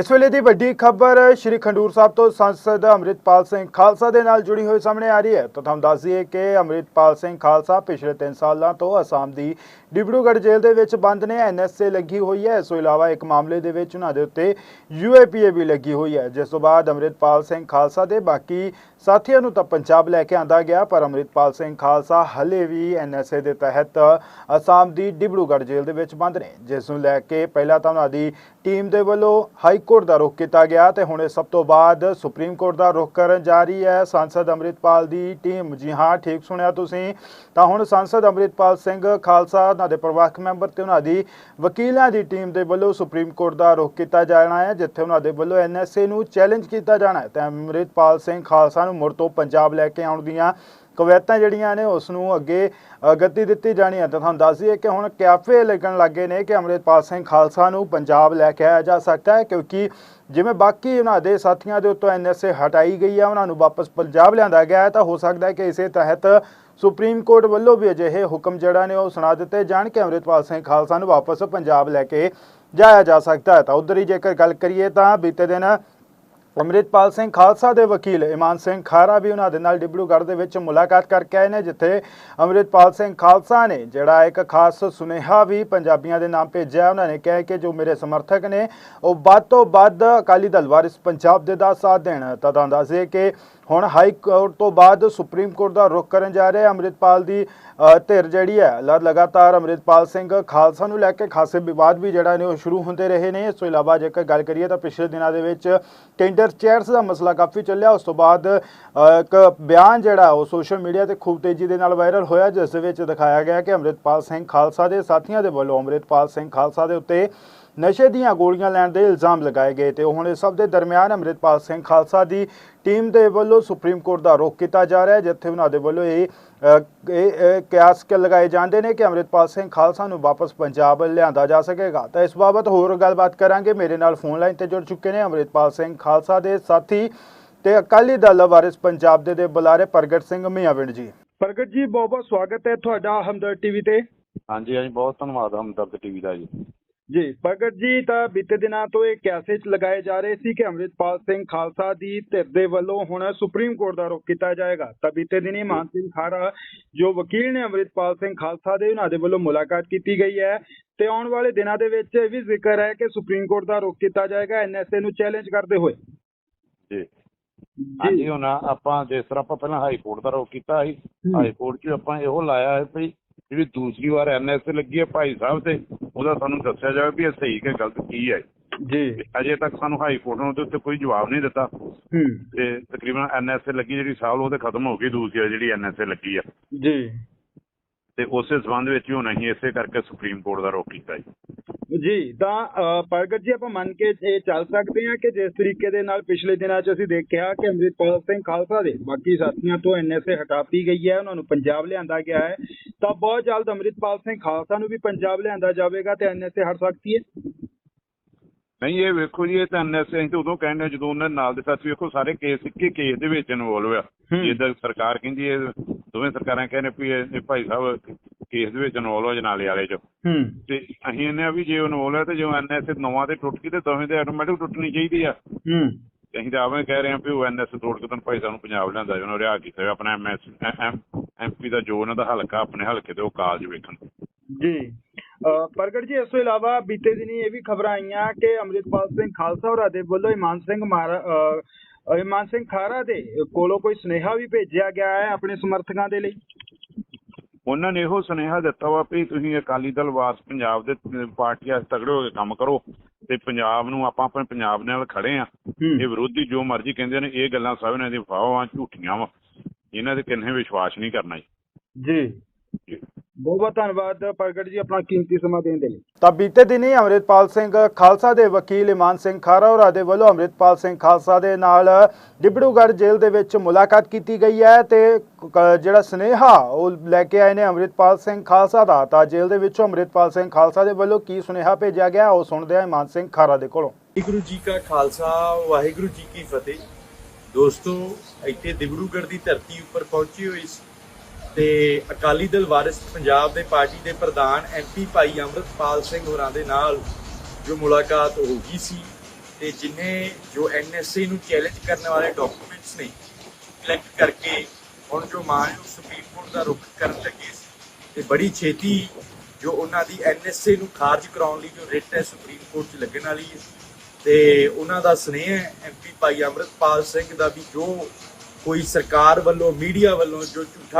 ਇਸ ਵੇਲੇ ਦੀ ਵੱਡੀ ਖਬਰ, ਸ਼੍ਰੀ ਖੰਡੂਰ ਸਾਹਿਬ ਤੋਂ ਸੰਸਦ ਅੰਮ੍ਰਿਤਪਾਲ ਸਿੰਘ ਖਾਲਸਾ ਦੇ ਨਾਲ ਜੁੜੀ ਹੋਈ ਸਾਹਮਣੇ ਆ ਰਹੀ ਹੈ। ਤਾਂ ਤੁਹਾਨੂੰ ਦੱਸ ਦਈਏ ਕਿ ਅੰਮ੍ਰਿਤਪਾਲ ਸਿੰਘ ਖਾਲਸਾ ਪਿਛਲੇ 3 ਸਾਲਾਂ ਤੋਂ ਅਸਾਮ ਦੀ ਡਿਬਰੂਗੜ੍ਹ ਜੇਲ੍ਹ ਦੇ ਵਿੱਚ ਬੰਦ ਨੇ, ਐਨਐਸਏ ਲੱਗੀ ਹੋਈ ਹੈ। ਇਸ ਤੋਂ ਇਲਾਵਾ ਇੱਕ ਮਾਮਲੇ ਦੇ ਵਿੱਚ ਉਹਨਾਂ ਦੇ ਉੱਤੇ ਯੂਏਪੀਏ ਵੀ ਲੱਗੀ ਹੋਈ ਹੈ। ਜਿਸ ਤੋਂ ਬਾਅਦ ਅੰਮ੍ਰਿਤਪਾਲ ਸਿੰਘ ਖਾਲਸਾ ਦੇ ਬਾਕੀ ਸਾਥੀਆਂ ਨੂੰ ਤਾਂ ਪੰਜਾਬ ਲੈ ਕੇ ਆਂਦਾ ਗਿਆ, ਪਰ ਅੰਮ੍ਰਿਤਪਾਲ ਸਿੰਘ ਖਾਲਸਾ ਹਲੇ ਵੀ ਐਨਐਸਏ ਦੇ ਤਹਿਤ ਅਸਾਮ ਦੀ ਡਿਬਰੂਗੜ੍ਹ ਜੇਲ੍ਹ ਦੇ ਵਿੱਚ ਬੰਦ ਨੇ। ਜਿਸ ਨੂੰ ਲੈ ਕੇ ਪਹਿਲਾਂ ਤਾਂ ਉਹਨਾਂ ਦੀ ਟੀਮ ਦੇ ਵੱਲੋਂ ਹਾਈ ਕੋਰਟ ਦਾ ਰੁਖ ਕੀਤਾ ਗਿਆ ਤੇ ਹੁਣ ਇਹ ਸਭ ਤੋਂ ਬਾਅਦ ਸੁਪਰੀਮ ਕੋਰਟ ਦਾ ਰੁਖ ਕਰਨ ਜਾ ਰਹੀ ਹੈ। ਸੰਸਦ ਅੰਮ੍ਰਿਤਪਾਲ ਦੀ ਟੀਮ। ਜੀ ਹਾਂ, ਠੀਕ ਸੁਣਿਆ ਤੁਸੀਂ। ਤਾਂ ਹੁਣ ਸੰਸਦ ਅੰਮ੍ਰਿਤਪਾਲ ਸਿੰਘ ਖਾਲਸਾ ਉਹਨਾਂ ਦੇ ਪਰਿਵਾਰਕ ਮੈਂਬਰ ਤੇ ਉਹਨਾਂ ਦੀ ਵਕੀਲਾਂ ਦੀ ਟੀਮ ਦੇ ਵੱਲੋਂ ਸੁਪਰੀਮ ਕੋਰਟ ਦਾ ਰੁਖ ਕੀਤਾ ਜਾਣਾ ਹੈ, ਜਿੱਥੇ ਉਹਨਾਂ ਦੇ ਵੱਲੋਂ ਐਨਐਸਏ ਨੂੰ ਚੈਲੰਜ ਕੀਤਾ ਜਾਣਾ ਹੈ। ਤੇ ਅੰਮ੍ਰਿਤਪਾਲ ਸਿੰਘ ਖਾਲਸਾ ਨੂੰ ਮੁੜ ਤੋਂ ਪੰਜਾਬ ਲੈ ਕੇ ਆਉਣ ਦੀਆਂ ਕਵੈਤਾਂ ਜਿਹੜੀਆਂ ਨੇ ਉਸ ਨੂੰ ਅੱਗੇ ਅ, ਗਤੀ ਦਿੱਤੀ ਜਾਣੀ ਹੈ ਤਾਂ ਤੁਹਾਨੂੰ ਦੱਸ ਦਈਏ ਕਿ ਹੁਣ ਕੈਫੇ ਲੱਗਣ ਲੱਗੇ ਨੇ ਕਿ ਅੰਮ੍ਰਿਤਪਾਲ ਸਿੰਘ ਖਾਲਸਾ ਨੂੰ ਪੰਜਾਬ ਲੈ ਕੇ ਆਇਆ ਜਾ ਸਕਦਾ ਹੈ ਕਿਉਂਕਿ ਜਿਵੇਂ ਬਾਕੀ ਉਹਨਾਂ ਦੇ ਸਾਥੀਆਂ ਦੇ ਉੱਤੋਂ ਐਨਐਸਏ ਹਟਾਈ ਗਈ ਹੈ ਉਹਨਾਂ ਨੂੰ ਵਾਪਸ ਪੰਜਾਬ ਲਿਆਂਦਾ ਗਿਆ ਹੈ ਤਾਂ ਹੋ ਸਕਦਾ ਹੈ ਕਿ ਇਸੇ ਤਹਿਤ ਸੁਪਰੀਮ ਕੋਰਟ ਵੱਲੋਂ ਵੀ ਅਜਿਹੇ ਹੁਕਮ ਜਿਹੜਾ ਨੇ ਉਹ ਸੁਣਾ ਦਿੱਤੇ ਜਾਣ ਕਿ ਅੰਮ੍ਰਿਤਪਾਲ ਸਿੰਘ ਖਾਲਸਾ ਨੂੰ ਵਾਪਸ ਪੰਜਾਬ ਲੈ ਕੇ ਜਾਇਆ ਜਾ ਸਕਦਾ ਹੈ। ਤਾਂ ਉਧਰ ਹੀ ਜੇਕਰ ਗੱਲ ਕਰੀਏ ਤਾਂ ਬੀਤੇ ਦਿਨ ਅੰਮ੍ਰਿਤਪਾਲ ਸਿੰਘ ਖਾਲਸਾ ਦੇ ਵਕੀਲ ਇਮਾਨ ਸਿੰਘ ਖਾਰਾ ਵੀ ਉਹਨਾਂ ਦੇ ਨਾਲ ਡਿਬਰੂਗੜ੍ਹ ਦੇ ਵਿੱਚ ਮੁਲਾਕਾਤ ਕਰਕੇ ਆਏ ਨੇ, ਜਿੱਥੇ ਅੰਮ੍ਰਿਤਪਾਲ ਸਿੰਘ ਖਾਲਸਾ ਨੇ ਜਿਹੜਾ ਇੱਕ ਖਾਸ ਸੁਨੇਹਾ ਵੀ ਪੰਜਾਬੀਆਂ ਦੇ ਨਾਮ ਭੇਜਿਆ। ਉਹਨਾਂ ਨੇ ਕਿਹਾ ਕਿ ਜੋ ਮੇਰੇ ਸਮਰਥਕ ਨੇ, ਉਹ ਵੱਧ ਤੋਂ ਵੱਧ ਅਕਾਲੀ ਦਲ ਵਾਰਿਸ ਪੰਜਾਬ ਦੇ ਦਾ ਸਾਥ ਦੇਣ। ਤਾਂ ਤੁਹਾਨੂੰ ਦੱਸ ਕਿ ਹੁਣ ਹਾਈ ਕੋਰਟ ਤੋਂ ਬਾਅਦ ਸੁਪਰੀਮ ਕੋਰਟ ਦਾ ਰੁਖ ਕਰਨ ਜਾ ਰਹੇ ਅੰਮ੍ਰਿਤਪਾਲ ਦੀ ਧਿਰ ਜਿਹੜੀ ਹੈ, ਲ- ਲਗਾਤਾਰ ਅੰਮ੍ਰਿਤਪਾਲ ਸਿੰਘ ਖਾਲਸਾ ਨੂੰ ਲੈ ਕੇ ਖਾਸੇ ਵਿਵਾਦ ਵੀ ਜਿਹੜਾ ਨੇ ਉਹ ਸ਼ੁਰੂ ਹੁੰਦੇ ਰਹੇ ਨੇ। ਇਸ ਤੋਂ ਇਲਾਵਾ ਜੇਕਰ ਗੱਲ ਕਰੀਏ ਤਾਂ ਪਿਛਲੇ ਦਿਨਾਂ ਦੇ ਵਿੱਚ ਟੈਂਡਰ ਚੇਅਰਸ ਦਾ ਮਸਲਾ ਕਾਫੀ ਚੱਲਿਆ। ਉਸ ਤੋਂ ਬਾਅਦ ਇੱਕ ਬਿਆਨ ਜਿਹੜਾ ਉਹ ਸੋਸ਼ਲ ਮੀਡੀਆ ਤੇ ਖੂਬ ਤੇਜ਼ੀ ਦੇ ਨਾਲ ਵਾਇਰਲ ਹੋਇਆ, ਜਿਸ ਦੇ ਵਿੱਚ ਦਿਖਾਇਆ ਗਿਆ ਕਿ ਅੰਮ੍ਰਿਤਪਾਲ ਸਿੰਘ ਖਾਲਸਾ ਦੇ ਸਾਥੀਆਂ ਦੇ ਵੱਲੋਂ ਅੰਮ੍ਰਿਤਪਾਲ ਸਿੰਘ ਖਾਲਸਾ ਦੇ ਉੱਤੇ ਨਸ਼ੇ ਦੀਆਂ ਗੋਲੀਆਂ ਲੈਣ ਦੇ ਇਲਜ਼ਾਮ ਲਗਾਏ ਗਏ ਤੇ ਹੁਣ ਇਸ ਸਭ ਦੇ ਦਰਮਿਆਨ ਅੰਮ੍ਰਿਤਪਾਲ ਸਿੰਘ ਖਾਲਸਾ ਦੀ ਟੀਮ ਦੇ ਵੱਲੋਂ ਸੁਪਰੀਮ ਕੋਰਟ ਦਾ ਰੁਖ ਕੀਤਾ ਜਾ ਰਿਹਾ ਹੈ ਜਿੱਥੇ ਉਹਨਾਂ ਦੇ ਵੱਲੋਂ ਇਹ ਅ, ਇਹ ਇਹ ਕਿਆਸ ਕਿ ਲਗਾਏ ਜਾਂਦੇ ਨੇ ਕਿ ਅੰਮ੍ਰਿਤਪਾਲ ਸਿੰਘ ਖਾਲਸਾ ਨੂੰ ਵਾਪਸ ਪੰਜਾਬ ਲਿਆਂਦਾ ਜਾ ਸਕੇਗਾ। ਤਾਂ ਇਸ ਬਾਬਤ ਹੋਰ ਗੱਲਬਾਤ ਕਰਾਂਗੇ। ਮੇਰੇ ਨਾਲ ਫੋਨ ਲਾਈਨ ਤੇ ਜੁੜ ਚੁੱਕੇ ਨੇ ਅੰਮ੍ਰਿਤਪਾਲ ਸਿੰਘ ਖਾਲਸਾ ਦੇ ਸਾਥੀ ਤੇ ਅਕਾਲੀ ਦਲ ਵਾਰਿਸ ਪੰਜਾਬ ਦੇ ਦੇ ਬੁਲਾਰੇ ਪ੍ਰਗਟ ਸਿੰਘ ਮੀਆਂਵਿੰਡ ਜੀ। ਪ੍ਰਗਟ ਜੀ ਬਹੁਤ ਬਹੁਤ ਸਵਾਗਤ ਹੈ ਤੁਹਾਡਾ ਹਮਦਰ ਟੀਵੀ ਤੇ। ਹਾਂਜੀ ਹਾਂਜੀ ਬਹੁਤ ਧੰਨਵਾਦ ਹਮਦਰਦ ਟੀਵੀ ਦਾ ਜੀ। ਜੀ ਪ੍ਰਗਟ ਜੀ ਤਾਂ ਬੀਤੇ ਦਿਨਾਂ ਤੋਂ ਇਹ ਕੈਸੇ ਚ ਲਗਾਏ ਜਾ ਰਹੇ ਸੀ ਕਿ ਅੰਮ੍ਰਿਤਪਾਲ ਸਿੰਘ ਖਾਲਸਾ ਦੀ ਧਿਰ ਦੇ ਵੱਲੋਂ ਹੁਣ ਸੁਪਰੀਮ ਕੋਰਟ ਦਾ ਰੁਖ ਕੀਤਾ ਜਾਏਗਾ? ਤਾਂ ਬੀਤੇ ਦਿਨੀ ਮਾਨ ਸਿੰਘ ਖਾਰਾ ਜੋ ਵਕੀਲ ਨੇ ਅੰਮ੍ਰਿਤਪਾਲ ਸਿੰਘ ਖਾਲਸਾ ਦੇ ਉਹਨਾਂ ਦੇ ਵੱਲੋਂ ਮੁਲਾਕਾਤ ਕੀਤੀ ਗਈ ਹੈ। ਤੇ ਆਉਣ ਵਾਲੇ ਦਿਨਾਂ ਦੇ ਵਿੱਚ ਇਹ ਵੀ ਜ਼ਿਕਰ ਹੈ ਕਿ ਸੁਪਰੀਮ ਕੋਰਟ ਦਾ ਰੁਖ ਕੀਤਾ ਜਾਏਗਾ ਐਨਐਸਏ ਨੂੰ ਚੈਲੰਜ ਕਰਦੇ ਹੋਏ। ਜੀ। ਹਾਂਜੀ ਹੁਣ ਆਪਾਂ ਜਿਸ ਤਰ੍ਹਾਂ ਆਪਾਂ ਪਹਿਲਾਂ ਹਾਈ ਕੋਰਟ ਦਾ ਰੋਕ ਕੀਤਾ ਸੀ ਹਾਈ ਕੋਰਟ 'ਚ ਆਪਾਂ ਇਹੋ ਲਾਇਆ ਹੈ ਵੀ ਜਿਹੜੀ ਦੂਸਰੀ ਵਾਰ ਐਨਐਸ ਲੱਗੀ ਹੈ ਭਾਈ ਸਾਹਿਬ ਤੇ ਉਹਦਾ ਸਾਨੂੰ ਦੱਸਿਆ ਜਾਵੇ ਵੀ ਇਹ ਸਹੀ ਕਿ ਗਲਤ ਕੀ ਹੈ। ਜੀ। ਤੇ ਅਜੇ ਤੱਕ ਸਾਨੂੰ ਹਾਈ ਕੋਰਟ ਨੇ ਉਹਦੇ ਉੱਤੇ ਕੋਈ ਜਵਾਬ ਨਹੀਂ ਦਿੱਤਾ। ਹੂੰ। ਤੇ ਤਕਰੀਬਨ ਐਨਐਸ ਲੱਗੀ ਜਿਹੜੀ ਸਾਲ ਉਹਦੇ ਖਤਮ ਹੋ ਗਈ ਦੂਸਰੀ ਜਿਹੜੀ ਐਨਐਸ ਲੱਗੀ ਆ। ਜੀ। ਤੇ ਉਸੇ ਸਬੰਧ ਵਿੱਚ ਹੀ ਹੁਣ ਅਸੀਂ ਇਸੇ ਕਰਕੇ ਸੁਪਰੀਮ ਕੋਰਟ ਦਾ ਰੋਕ ਕੀਤਾ ਜੀ। ਜੀ ਤਾਂ ਪ੍ਰਗਟ ਜੀ ਆਪਾਂ ਮੰਨ ਕੇ ਇਹ ਚੱਲ ਸਕਦੇ ਹਾਂ ਕਿ ਜਿਸ ਤਰੀਕੇ ਦੇ ਨਾਲ ਪਿਛਲੇ ਦਿਨਾਂ 'ਚ ਅਸੀਂ ਦੇਖਿਆ ਕਿ ਅੰਮ੍ਰਿਤਪਾਲ ਸਿੰਘ ਖਾਲਸਾ ਦੇ ਬਾਕੀ ਸਾਥੀਆਂ ਤੋਂ ਐਨਐਸਏ ਹਟਾਤੀ ਗਈ ਹੈ ਉਹਨਾਂ ਨੂੰ ਪੰਜਾਬ ਲਿਆਂਦਾ ਗਿਆ ਹੈ ਤਾਂ ਬਹੁਤ ਜਲਦ ਅੰਮ੍ਰਿਤਪਾਲ ਸਿੰਘ ਖਾਲਸਾ ਨੂੰ ਵੀ ਪੰਜਾਬ ਲਿਆਂਦਾ ਜਾਵੇਗਾ ਤੇ ਐਨਐਸਏ ਹਟ ਸਕਦੀ ਹੈ? ਨਹੀਂ ਇਹ ਵੇਖੋ ਜੀ ਇਹ ਤਾਂ ਐਨਐਸ ਅਸੀਂ ਤਾਂ ਉਦੋਂ ਕਹਿੰਦੇ ਹਾਂ ਜਦੋਂ ਉਹਨਾਂ ਨਾਲ ਦੇ ਸਾਥੀ ਵੇਖੋ ਸਾਰੇ ਕੇਸ ਇੱਕੇ ਕੇਸ ਦੇ ਵਿੱਚ ਇਨਵੋਲਵ ਆ। ਹੂੰ। ਜਿੱਦਾਂ ਸਰਕਾਰ ਕਹਿੰਦੀ ਹੈ ਦੋਵੇਂ ਸਰਕਾਰਾਂ ਕਹਿੰਦੇ ਵੀ ਇਹ ਭਾਈ ਸਾਹਿਬ ਕੇਸ ਦੇ ਵਿੱਚ ਇਨਵੋਲਵ ਹੋ ਜਨਾਲੇ ਵਾਲੇ ਚ। ਹੂੰ। ਤੇ ਅਸੀਂ ਇਹਨੇ ਆ ਵੀ ਜੇ ਇਨਵੋਲਵ ਹੈ ਤੇ ਜੋ ਐਨਐਸ ਨਵਾਂ ਤੇ ਟੁੱਟ ਗਈ ਤੇ ਦੋਵੇਂ ਦੇ ਆਟੋਮੈਟਿਕ ਟੁੱਟਣੀ ਚਾਹੀਦੀ ਆ। ਹੂੰ। ਤੇ ਅਸੀਂ ਤਾਂ ਆਵੇਂ ਕਹਿ ਰਹੇ ਹਾਂ ਵੀ ਉਹ ਐਨਐਸ ਤੋੜ ਕੇ ਤੁਹਾਨੂੰ ਭਾਈ ਸਾਹਿਬ ਨੂੰ ਪੰਜਾਬ ਲਿਆਂਦਾ ਜੀ ਉਹਨੂੰ ਰਿਆ ਕੀਤਾ ਜਾਵੇ। ਆਪਣਾ ਐਮਐਸ ਐਮਪੀ ਦਾ ਜੋ ਉਹਨਾਂ ਦਾ ਹਲਕਾ ਆਪਣੇ ਹਲਕੇ ਦੇ ਉਹ ਕਾਲਜ ਵੇਖਣ। ਜੀ। ਪ੍ਰਗਟ ਜੀ ਇਸ ਤੋਂ ਇਲਾਵਾ ਬੀਤੇ ਦਿਨੀ ਇਹ ਵੀ ਖਬਰਾਂ ਆਈਆਂ ਕਿ ਅੰਮ੍ਰਿਤਪਾਲ ਸਿੰਘ ਖਾਲਸਾ ਹੋਰਾਂ ਦੇ ਵੱਲੋਂ ਇਮਾਨ ਸਿੰਘ ਇਮਾਨ ਸਿੰਘ ਖਾਰਾ ਦੇ ਕੋਲੋਂ ਕੋਈ ਸੁਨੇਹਾ ਵੀ ਭੇਜਿਆ ਗਿਆ ਹੈ ਆਪਣੇ ਸਮਰਥਕਾਂ ਦੇ ਲਈ? ਉਹਨਾਂ ਨੇ ਇਹੋ ਸੁਨੇਹਾ ਦਿੱਤਾ ਵਾ ਵੀ ਤੁਸੀਂ ਅਕਾਲੀ ਦਲ ਵਾਸ ਪੰਜਾਬ ਦੇ ਪਾਰਟੀਆਂ ਤਗੜੇ ਹੋ ਕੇ ਕੰਮ ਕਰੋ ਤੇ ਪੰਜਾਬ ਨੂੰ ਆਪਾਂ ਆਪਣੇ ਪੰਜਾਬ ਨਾਲ ਖੜੇ ਆ। ਇਹ ਵਿਰੋਧੀ ਜੋ ਮਰਜ਼ੀ ਕਹਿੰਦੇ ਨੇ ਇਹ ਗੱਲਾਂ ਸਭ ਇਹਨਾਂ ਦੀ ਫਾਹਾਂ ਝੂਠੀਆਂ ਵਾ। ਇਹਨਾਂ ਦੇ ਕਿੰਨੇ ਵਿਸ਼ਵਾਸ ਨਹੀਂ ਕਰਨਾ ਜੀ। ਬਹੁਤ ਬਹੁਤ ਧੰਨਵਾਦ ਪ੍ਰਗਟ ਜੀ ਆਪਣਾ ਕੀਮਤੀ ਸਮਾਂ ਦੇਣ ਦੇ ਲਈ। ਤਾਂ ਬੀਤੇ ਦਿਨੀ ਅੰਮ੍ਰਿਤਪਾਲ ਸਿੰਘ ਖਾਲਸਾ ਦੇ ਵਕੀਲ ਇਮਾਨ ਸਿੰਘ ਖਾਰਾ ਹੋਰਾਂ ਦੇ ਵੱਲੋਂ ਅੰਮ੍ਰਿਤਪਾਲ ਸਿੰਘ ਖਾਲਸਾ ਦੇ ਨਾਲ ਡਿਬੜੂਗੜ੍ਹ ਜੇਲ੍ਹ ਦੇ ਵਿੱਚ ਮੁਲਾਕਾਤ ਕੀਤੀ ਗਈ ਹੈ ਤੇ ਜਿਹੜਾ ਸਨੇਹਾ ਉਹ ਲੈ ਕੇ ਆਏ ਨੇ ਅੰਮ੍ਰਿਤਪਾਲ ਸਿੰਘ ਖਾਲਸਾ ਦਾ। ਤਾਂ ਜੇਲ੍ਹ ਦੇ ਵਿੱਚੋਂ ਅੰਮ੍ਰਿਤਪਾਲ ਸਿੰਘ ਖਾਲਸਾ ਦੇ ਵੱਲੋਂ ਕੀ ਸੁਨੇਹਾ ਭੇਜਿਆ ਗਿਆ ਉਹ ਸੁਣਦੇ ਹਾਂ ਇਮਾਨ ਸਿੰਘ ਖਾਰਾ ਦੇ ਕੋਲੋਂ। ਵਾਹਿਗੁਰੂ ਜੀ ਕਾ ਖਾਲਸਾ ਵਾਹਿਗੁਰੂ ਜੀ ਕੀ ਫਤਿਹ। ਦੋਸਤੋ ਇੱਥੇ ਦਿਬੜੂਗੜ੍ਹ ਦੀ ਧਰਤੀ ਉੱਪਰ ਪਹੁੰਚੇ ਹੋਏ ਸੀ। ਤੇ ਅਕਾਲੀ ਦਲ ਵਾਰਿਸ ਪੰਜਾਬ ਦੇ ਪਾਰਟੀ ਦੇ ਪ੍ਰਧਾਨ ਐਮਪੀ ਭਾਈ ਅੰਮ੍ਰਿਤਪਾਲ ਸਿੰਘ ਹੋਰਾਂ ਦੇ ਨਾਲ ਜੋ ਮੁਲਾਕਾਤ ਹੋ ਗਈ ਸੀ ਤੇ ਜਿਨੇ ਜੋ ਐਨਐਸਏ ਨੂੰ ਚੈਲੰਜ ਕਰਨ ਵਾਲੇ ਡਾਕੂਮੈਂਟਸ ਨੇ ਕਲੈਕਟ ਕਰਕੇ ਹੁਣ ਜੋ ਮਾਨਯੋਗ ਸੁਪਰੀਮ ਕੋਰਟ ਦਾ ਰੁਖ ਕਰਨ ਲੱਗੇ ਸੀ ਤੇ ਬੜੀ ਛੇਤੀ ਜੋ ਉਹਨਾਂ ਦੀ ਐਨਐਸਏ ਨੂੰ ਖਾਰਜ ਕਰਾਉਣ ਲਈ ਜੋ ਰਿਟ ਹੈ ਸੁਪਰੀਮ ਕੋਰਟ 'ਚ ਲੱਗਣ ਵਾਲੀ ਹੈ ਤੇ ਉਹਨਾਂ ਦਾ ਸਨੇਹ ਹੈ ਐਮਪੀ ਭਾਈ ਅਮਰਤਪਾਲ ਸਿੰਘ ਦਾ ਵੀ ਜੋ ਕੋਈ ਸਰਕਾਰ ਵੱਲੋਂ ਮੀਡੀਆ ਵੱਲੋਂ ਜੋ ਝੂਠਾ